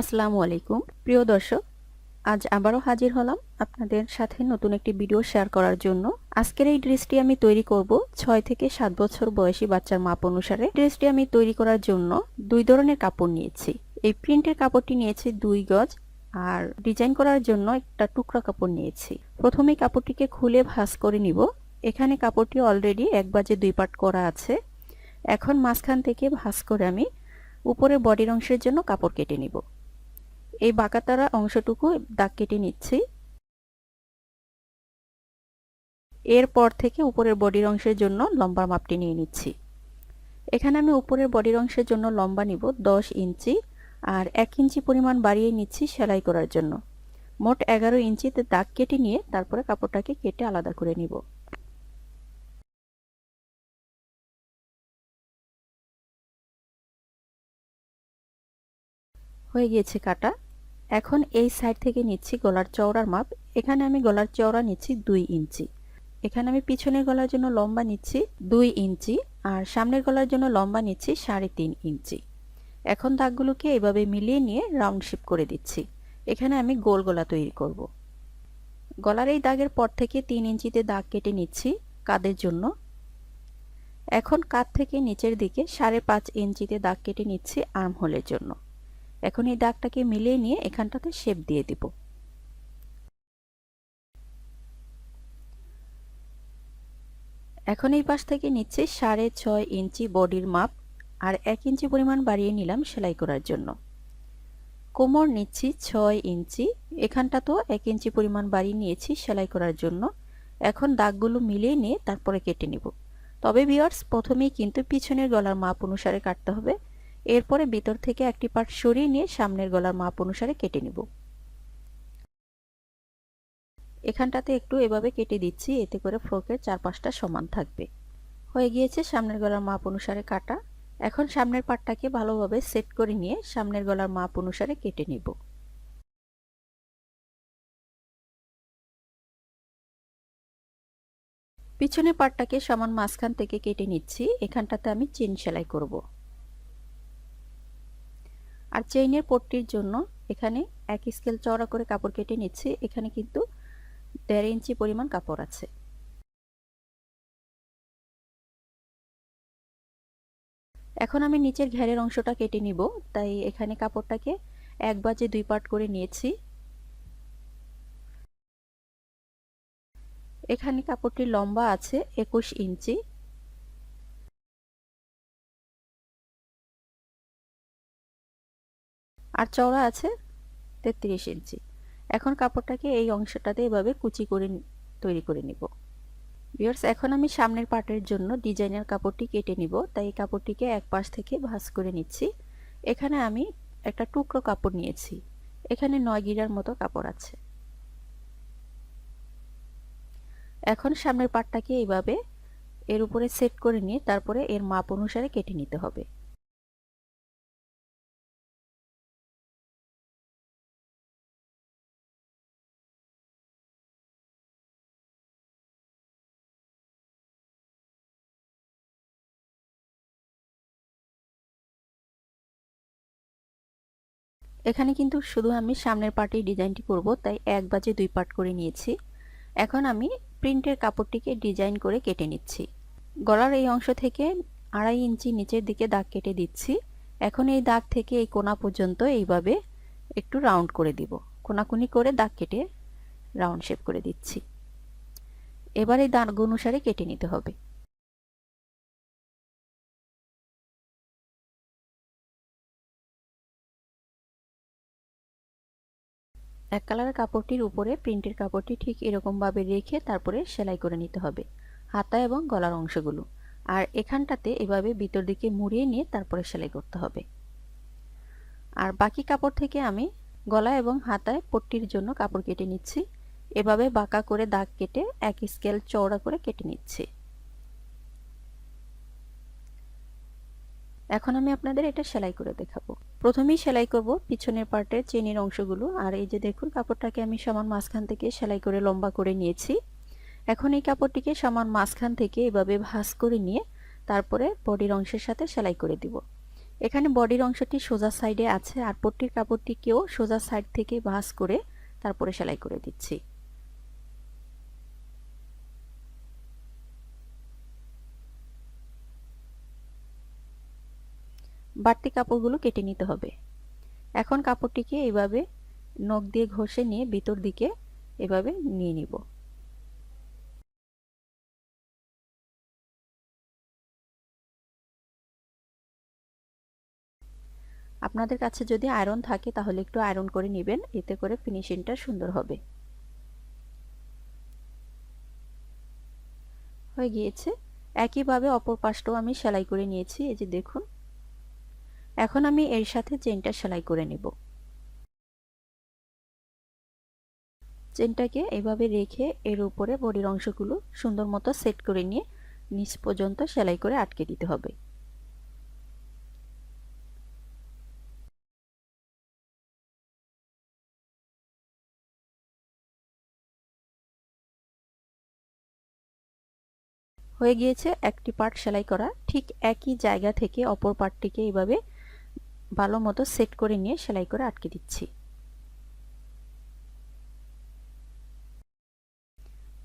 আসসালামু আলাইকুম। প্রিয় দর্শক, আজ আবারও হাজির হলাম আপনাদের সাথে নতুন একটি ভিডিও শেয়ার করার জন্য। আজকের এই ড্রেসটি আমি তৈরি করব ছয় থেকে সাত বছর বয়সী বাচ্চার মাপ অনুসারে। ড্রেসটি আমি তৈরি করার জন্য দুই ধরনের কাপড় নিয়েছি। এই প্রিন্টের কাপড়টি নিয়েছি দুই গজ আর ডিজাইন করার জন্য একটা টুকরা কাপড় নিয়েছি। প্রথমে কাপড়টিকে খুলে ভাঁজ করে নিব। এখানে কাপড়টি অলরেডি এক বাজে দুই পাট করা আছে। এখন মাঝখান থেকে ভাঁজ করে আমি উপরে বডির অংশের জন্য কাপড় কেটে নিব। এই বাঁকাতারা অংশটুকু দাগ কেটে নিচ্ছি। এরপর থেকে উপরের বডির অংশের জন্য লম্বার মাপটি নিয়ে নিচ্ছি। এখানে আমি উপরের বডির অংশের জন্য লম্বা নিব দশ ইঞ্চি আর এক ইঞ্চি পরিমাণ বাড়িয়ে নিচ্ছি সেলাই করার জন্য। মোট এগারো ইঞ্চিতে দাগ কেটে নিয়ে তারপরে কাপড়টাকে কেটে আলাদা করে নিব। হয়ে গিয়েছে কাটা। এখন এই সাইড থেকে নিচ্ছি গলার চওড়ার মাপ। এখানে আমি গলার চওড়া নিচ্ছি দুই ইঞ্চি। এখানে আমি পিছনের গলার জন্য লম্বা নিচ্ছি দুই ইঞ্চি আর সামনের গলার জন্য লম্বা নিচ্ছি সাড়ে তিন ইঞ্চি। এখন দাগগুলোকে এভাবে মিলিয়ে নিয়ে রাউন্ড শেপ করে দিচ্ছি। এখানে আমি গোল গলা তৈরি করব। গলার এই দাগের পর থেকে তিন ইঞ্চিতে দাগ কেটে নিচ্ছি কাদের জন্য। এখন কাত থেকে নিচের দিকে সাড়ে পাঁচ ইঞ্চিতে দাগ কেটে নিচ্ছি আর্ম হোলের জন্য। এখন এই দাগটাকে মিলিয়ে নিয়ে এখানটাতে শেপ দিয়ে দিব। এখন এই পাশ থেকে নিচ্ছি সাড়ে ছয় ইঞ্চি বডির মাপ আর এক ইঞ্চি পরিমাণ বাড়িয়ে নিলাম সেলাই করার জন্য। কোমর নিচ্ছি ছয় ইঞ্চি এখানটা তো এক ইঞ্চি পরিমাণ বাড়িয়ে নিয়েছি সেলাই করার জন্য। এখন দাগগুলো মিলিয়ে নিয়ে তারপরে কেটে নিব। তবে বিয়ার্স প্রথমেই কিন্তু পিছনের গলার মাপ অনুসারে কাটতে হবে। এরপরে ভিতর থেকে একটি পার্ট সরিয়ে নিয়ে সামনের গলার মাপ অনুসারে কেটে নিব। এখানটাতে একটু এভাবে কেটে দিচ্ছি, এতে করে ফ্রকের চারপাশটা সমান থাকবে। হয়ে গিয়েছে সামনের গলার মাপ অনুসারে কাটা। এখন সামনের পাটটাকে ভালোভাবে সেট করে নিয়ে সামনের গলার মাপ অনুসারে কেটে নিব। পিছনের পাটটাকে সমান মাঝখান থেকে কেটে নিচ্ছি। এখানটাতে আমি চেন সেলাই করব। আর চেইনের পট্টির জন্য এখানে এক স্কেল চওড়া করে কাপড় কেটে নিচ্ছি। এখানে কিন্তু দেড় ইঞ্চি পরিমাণ কাপড় আছে। এখন আমি নিচের ঘেরের অংশটা কেটে নিব। তাই এখানে কাপড়টাকে এক বাজে দুই পার্ট করে নিয়েছি। এখানে কাপড়টি লম্বা আছে একুশ ইঞ্চি। আর চওড়া আছে তেত্রিশ ইঞ্চি। এখন কাপড়টাকে এই অংশটাতে এভাবে কুচি করে তৈরি করে নিব। বিয়ার্স এখন আমি সামনের পাটের জন্য ডিজাইনের কাপড়টি কেটে নিব। তাই এই কাপড়টিকে এক পাশ থেকে ভাঁজ করে নিচ্ছি। এখানে আমি একটা টুকরো কাপড় নিয়েছি। এখানে নয় গিরার মতো কাপড় আছে। এখন সামনের পাটটাকে এইভাবে এর উপরে সেট করে নিয়ে তারপরে এর মাপ অনুসারে কেটে নিতে হবে। এখানে কিন্তু শুধু আমি সামনের পার্টেই ডিজাইনটি করব, তাই এক বাজে দুই পার্ট করে নিয়েছি। এখন আমি প্রিন্টের কাপড়টিকে ডিজাইন করে কেটে নিচ্ছি। গলার এই অংশ থেকে আড়াই ইঞ্চি নিচের দিকে দাগ কেটে দিচ্ছি। এখন এই দাগ থেকে এই কোনা পর্যন্ত এইভাবে একটু রাউন্ড করে দিব। কোনাকুনি করে দাগ কেটে রাউন্ড শেপ করে দিচ্ছি। এবার এই দাগ অনুসারে কেটে নিতে হবে। এক কালারের কাপড়টির উপরে প্রিন্টের কাপড়টি ঠিক এরকমভাবে রেখে তারপরে সেলাই করে নিতে হবে, হাতা এবং গলার অংশগুলো। আর এখানটাতে এভাবে ভিতর দিকে মুড়িয়ে নিয়ে তারপরে সেলাই করতে হবে। আর বাকি কাপড় থেকে আমি গলা এবং হাতায় পট্টির জন্য কাপড় কেটে নিচ্ছি। এভাবে বাঁকা করে দাগ কেটে এক স্কেল চওড়া করে কেটে নিচ্ছি। এখন আমি আপনাদের এটা সেলাই করে দেখাবো। প্রথমেই সেলাই করব পিছনের পার্টের চেনের অংশগুলো। আর এই যে দেখুন, কাপড়টাকে আমি সমান মাঝখান থেকে সেলাই করে লম্বা করে নিয়েছি। এখন এই কাপড়টিকে সমান মাঝখান থেকে এভাবে ভাঁজ করে নিয়ে তারপরে বডির অংশের সাথে সেলাই করে দিব। এখানে বডির অংশটি সোজা সাইডে আছে। আর পট্টির কাপড়টিকেও সোজা সাইড থেকে ভাঁজ করে তারপরে সেলাই করে দিচ্ছি। বাড়তি কাপড়গুলো কেটে নিতে হবে। এখন কাপড়টিকে এইভাবে নখ দিয়ে ঘষে নিয়ে ভিতর দিকে এভাবে নিয়ে নিব। আপনাদের কাছে যদি আয়রন থাকে তাহলে একটু আয়রন করে নেবেন, এতে করে ফিনিশিংটা সুন্দর হবে। হয়ে গিয়েছে। একইভাবে অপর পাশটাও আমি সেলাই করে নিয়েছি, এই যে দেখুন। এখন আমি এর সাথে চেনটা সেলাই করে নেব। চেনটাকে এভাবে রেখে এর উপরে বডির অংশগুলো সুন্দর মতো সেট করে নিয়ে নিচ পর্যন্ত সেলাই করে আটকে দিতে হবে। হয়ে গিয়েছে একটি পার্ট সেলাই করা। ঠিক একই জায়গা থেকে অপর পার্টটিকে এভাবে ভালো মতো সেট করে নিয়ে সেলাই করে আটকে দিচ্ছি।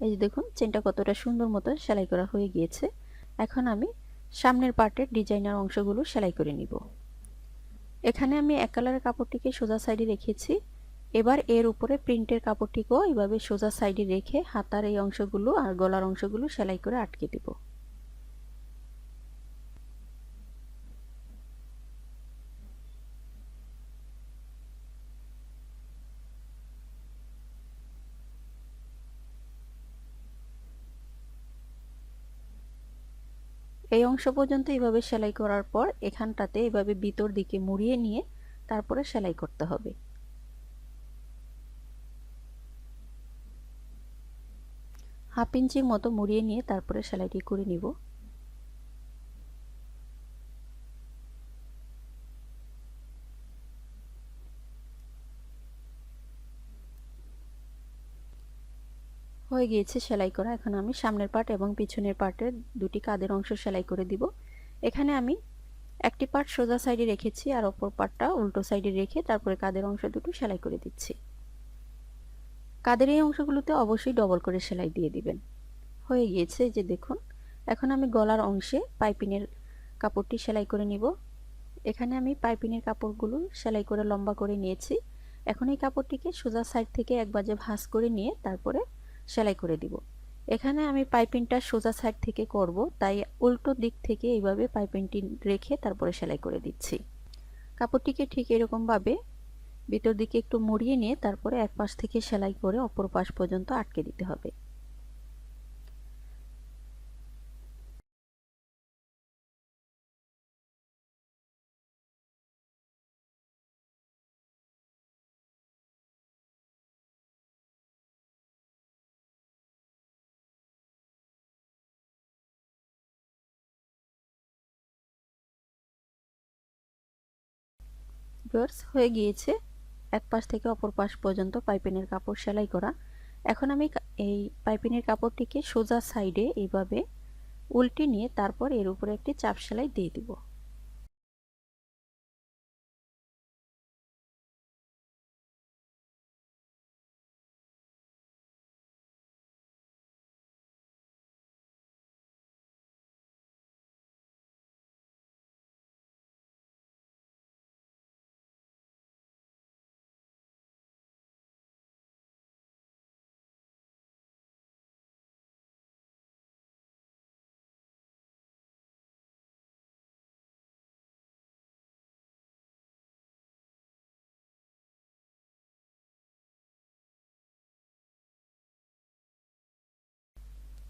এই যে দেখুন, চেনটা কতটা সুন্দর মতো সেলাই করা হয়ে গিয়েছে। এখন আমি সামনের পার্টের ডিজাইনার অংশগুলো সেলাই করে নিব। এখানে আমি এক কালারের কাপড়টিকে সোজা সাইডে রেখেছি। এবার এর উপরে প্রিন্টের কাপড়টিকেও এইভাবে সোজা সাইডে রেখে হাতার এই অংশগুলো আর গলার অংশগুলো সেলাই করে আটকে দিব। এই অংশ পর্যন্ত এইভাবে সেলাই করার পর এখানটাতে এভাবে ভিতর দিকে মুড়িয়ে নিয়ে তারপরে সেলাই করতে হবে। হাফ ইঞ্চির মতো মুড়িয়ে নিয়ে তারপরে সেলাইটি করে নিব। হয়ে গিয়েছে সেলাই করা। এখন আমি সামনের পার্ট এবং পিছনের পার্টের দুটি কাদের অংশ সেলাই করে দিব। এখানে আমি একটি পার্ট সোজা সাইডে রেখেছি আর অপর পার্টটা উল্টো সাইডে রেখে তারপরে কাদের অংশ দুটো সেলাই করে দিচ্ছি। কাদের এই অংশগুলোতে অবশ্যই ডবল করে সেলাই দিয়ে দিবেন। হয়ে গিয়েছে যে দেখুন, এখন আমি গলার অংশে পাইপিনের কাপড়টি সেলাই করে নিব। এখানে আমি পাইপিনের কাপড়গুলো সেলাই করে লম্বা করে নিয়েছি। এখন এই কাপড়টিকে সোজা সাইড থেকে এক বাজে ভাঁজ করে নিয়ে তারপরে সেলাই করে দিব। এখানে আমি পাইপিংটা সোজা সাইড থেকে করব, তাই উল্টো দিক থেকে এইভাবে পাইপিংটি রেখে তারপরে সেলাই করে দিচ্ছি। কাপড়টিকে ঠিক এরকমভাবে ভিতর দিকে একটু মরিয়ে নিয়ে তারপরে এক পাশ থেকে সেলাই করে অপর পাশ পর্যন্ত আটকে দিতে হবে। ভিউয়ার্স হয়ে গিয়েছে। এক পাশ থেকে অপর পাশ পর্যন্ত পাইপিনের কাপড় সেলাই করা। এখন আমি এই পাইপিনের কাপড়টিকে সোজা সাইডে এইভাবে উল্টে নিয়ে তারপর এর উপরে একটি চাপ সেলাই দিয়ে দিব।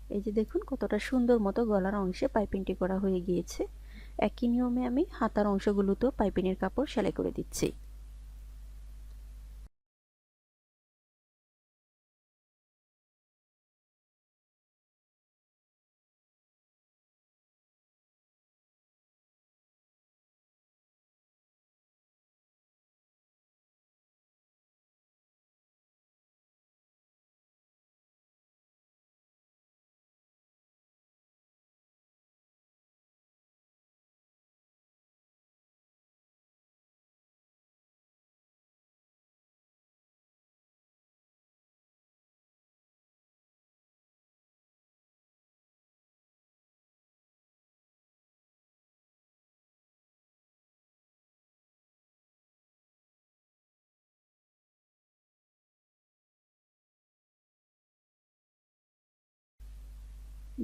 এই যে দেখুন কতটা সুন্দর মতো গলার অংশে পাইপিংটি করা হয়ে গিয়েছে। একই নিয়মে আমি হাতার অংশগুলোতেও পাইপিনের কাপড় সেলাই করে দিচ্ছি।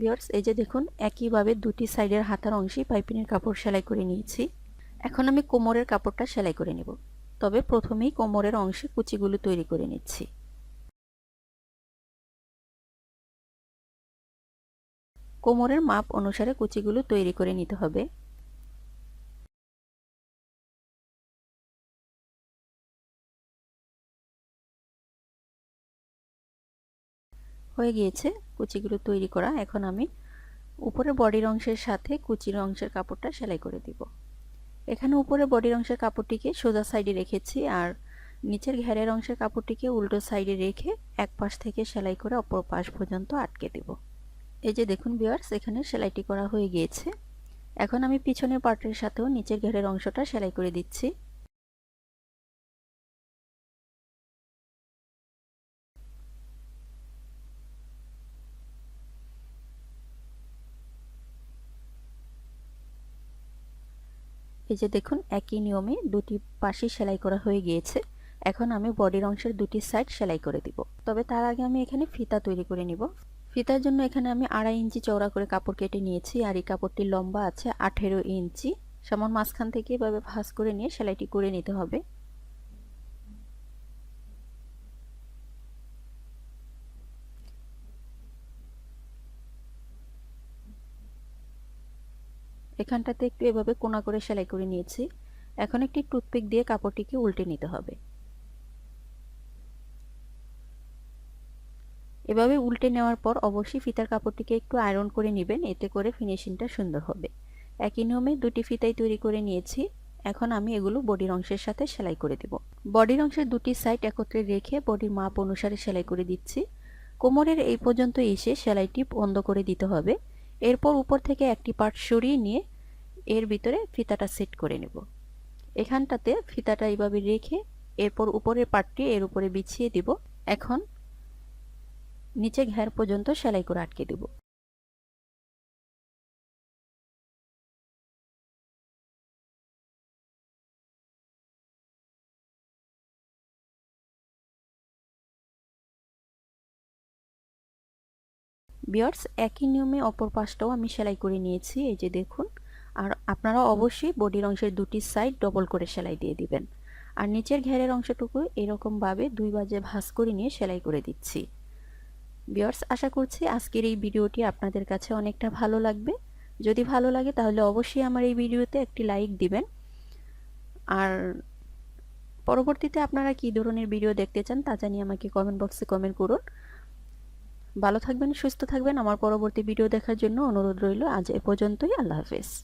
বিয়ার্স, এই যে দেখুন, একইভাবে দুটি সাইডের হাতার অংশে পাইপিনের কাপড় সেলাই করে নিয়েছি। এখন আমি কোমরের কাপড়টা সেলাই করে নেব। তবে প্রথমেই কোমরের অংশে কুচিগুলো তৈরি করে নিচ্ছি। কোমরের মাপ অনুসারে কুচিগুলো তৈরি করে নিতে হবে। হয়ে গিয়েছে কুচিগুলো তৈরি করা, এখন আমি উপরে বডির অংশের সাথে কুচির অংশের কাপড়টা সেলাই করে দিব। এখানে উপরে বডির অংশের কাপড়টিকে সোজা সাইডে রেখেছি আর নিচের ঘেরের অংশের কাপড়টিকে উল্টো সাইডে রেখে এক পাশ থেকে সেলাই করে অপর পাশ পর্যন্ত আটকে দেব। এই যে দেখুন বিয়ার্স এখানে সেলাইটি করা হয়ে গিয়েছে। এখন আমি পিছনের পার্টের সাথেও নিচের ঘেরের অংশটা সেলাই করে দিচ্ছি। এই যে দেখুন, একই নিয়মে দুটি পাশে সেলাই করা হয়ে গিয়েছে। এখন আমি বডির অংশের দুটি সাইড সেলাই করে দিব। তবে তার আগে আমি এখানে ফিতা তৈরি করে নিব। ফিতার জন্য এখানে আমি আড়াই ইঞ্চি চওড়া করে কাপড় কেটে নিয়েছি, আর এই কাপড়টি লম্বা আছে আঠেরো ইঞ্চি। সামন মাঝখান থেকে এভাবে ভাঁজ করে নিয়ে সেলাইটি করে নিতে হবে। এখানটাতে একটু এভাবে কোনা করে সেলাই করে নিয়েছি। এখন একটি টুথপিক দিয়ে কাপড়টিকে উল্টে নিতে হবে। এভাবে উল্টে নেওয়ার পর অবশ্যই ফিতার কাপড়টিকে একটু আয়রন করে নেবেন, এতে করে ফিনিশিংটা সুন্দর হবে। একই নিয়মে দুটি ফিতাই তৈরি করে নিয়েছি। এখন আমি এগুলো বডির অংশের সাথে সেলাই করে দেব। বডির অংশের দুটি সাইড একত্রে রেখে বডির মাপ অনুসারে সেলাই করে দিচ্ছি। কোমরের এই পর্যন্ত এসে সেলাইটি বন্ধ করে দিতে হবে। এরপর উপর থেকে একটি পার্ট সরিয়ে নিয়ে এর ভিতরে ফিতাটা সেট করে নেব। এখানটাতে ফিতাটা এইভাবে রেখে এরপর উপরের পার্টটি এর উপরে বিছিয়ে দিব। এখন নিচে ঘের পর্যন্ত সেলাই করে আটকে দেব। বিয়ার্স, একই নিয়মে অপর পাশটাও আমি সেলাই করে নিয়েছি। এই যে দেখুন আর আপনারা অবশ্যই বডির অংশের দুটি সাইড ডবল করে সেলাই দিয়ে দিবেন। আর নিচের ঘেরের অংশটুকু এরকমভাবে দুই বাজে ভাঁজ করে নিয়ে সেলাই করে দিচ্ছি। বিয়ার্স আশা করছি আজকের এই ভিডিওটি আপনাদের কাছে অনেকটা ভালো লাগবে। যদি ভালো লাগে তাহলে অবশ্যই আমার এই ভিডিওতে একটি লাইক দিবেন। আর পরবর্তীতে আপনারা কি ধরনের ভিডিও দেখতে চান তা জানিয়ে আমাকে কমেন্ট বক্সে কমেন্ট করুন। ভালো থাকবেন, সুস্থ থাকবেন। আমার পরবর্তী ভিডিও দেখার জন্য অনুরোধ রইল। আজ এ পর্যন্তই, আল্লাহ হাফেজ।